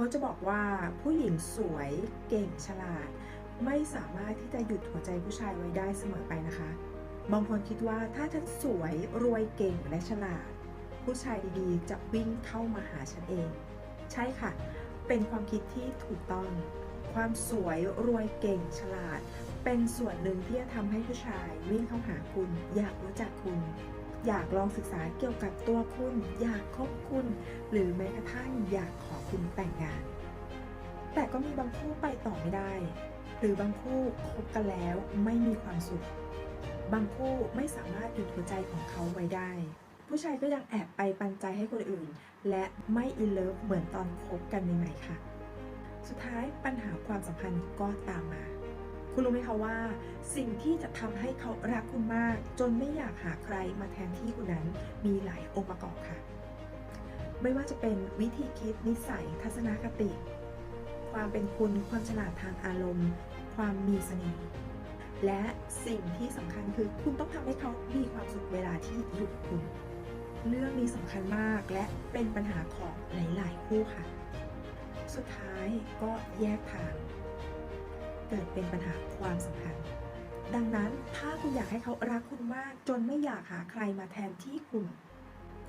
ค้ชจะบอกว่าผู้หญิงสวยเก่งฉลาด ไม่สามารถที่จะหยุดหัวใจผู้ชายไว้ได้เสมอไปนะคะ บางคนคิดว่าถ้าฉันสวยรวยเก่งและฉลาด ผู้ชายดีๆ จะวิ่งเข้ามาหาฉันเอง ใช่ค่ะ เป็นความคิดที่ถูกต้อง ความสวยรวยเก่งฉลาด เป็นส่วนหนึ่งที่จะทำให้ผู้ชายวิ่งเข้าหาคุณ อยากรู้จักคุณ อยากลองศึกษาเกี่ยวกับตัวคุณ อยากคบคุณ หรือแม้กระทั่งอยากขอคุณแต่งงาน แต่ก็มีบางคู่ไปต่อไม่ได้ หรือบางคู่คบกันแล้วไม่มีความสุข บางคู่ไม่สามารถหยุดหัวใจของเขาไว้ได้ ผู้ชายก็ยังแอบไปปันใจให้คนอื่น และไม่อินเลิฟเหมือนตอนคบกันใหม่ๆค่ะ สุดท้ายปัญหาความสัมพันธ์ก็ตามมา คุณรู้ไหมคะว่า สิ่งที่จะทำให้เขารักคุณมาก จนไม่อยากหาใครมาแทนที่คุณนั้นมีหลายองค์ประกอบค่ะ ไม่ว่าจะเป็นวิธีคิดนิสัยทัศนคติ ความเป็นคุณความฉลาดทางอารมณ์ ความมีเสน่ห์และสิ่งที่สำคัญคือคุณต้องทำให้เขามีความสุขเวลาที่อยู่กับคุณ เรื่องนี้สำคัญมากและเป็นปัญหาของหลาย ๆ คู่ค่ะ สุดท้ายก็แยกทาง เกิดเป็นปัญหาความสัมพันธ์ ดังนั้นถ้าคุณอยากให้เขารักคุณมาก จนไม่อยากหาใครมาแทนที่คุณ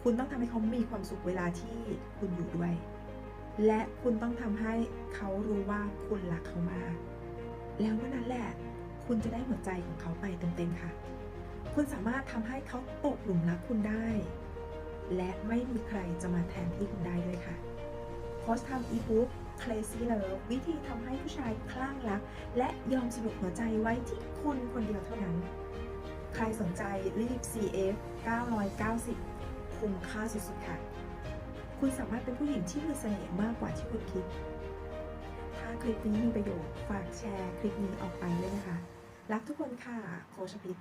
คุณต้องทำให้เขามีความสุขเวลาที่คุณอยู่ด้วย และคุณต้องทำให้เขารู้ว่าคุณรักเขามาก แล้วเมื่อนั้นแหละ คุณจะได้หัวใจของเขาไปเต็มๆค่ะ คุณสามารถทำให้เขาตกหลุมรักคุณได้ และไม่มีใครจะมาแทนที่คุณได้ด้วยค่ะโค้ชทำอีบุ๊ก Crazy Love วิธีทำให้ผู้ชายคลั่งรัก และยอมสนุกหัวใจไว้ที่คุณคนเดียวเท่านั้น ใครสนใจรีบ CF 990 คุ้มค่าสุดๆค่ะ คุณสามารถเป็นผู้หญิงที่มีเสน่ห์มากกว่าที่คุณคิด ถ้าคลิปนี้มีประโยชน์ ฝากแชร์คลิปนี้ออกไปด้วยนะคะ รักทุกคนค่ะ โคชพิษ